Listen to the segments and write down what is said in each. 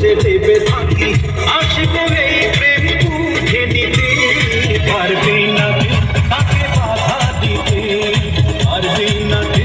খুঁজে ভেবে থাকি। আসব এই প্রেম বুঝে নিতে। পারবি না, তাকে বাধা দিতে। পারবি না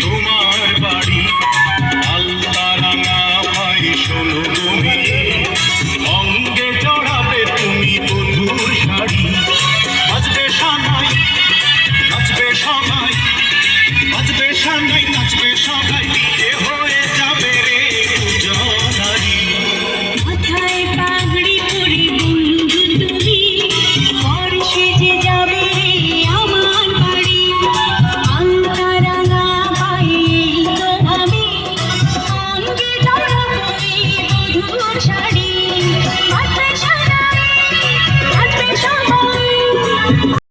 তোমার বাড়ি। আল্লাহ রাঙা ভাই শোনো তুমি Shut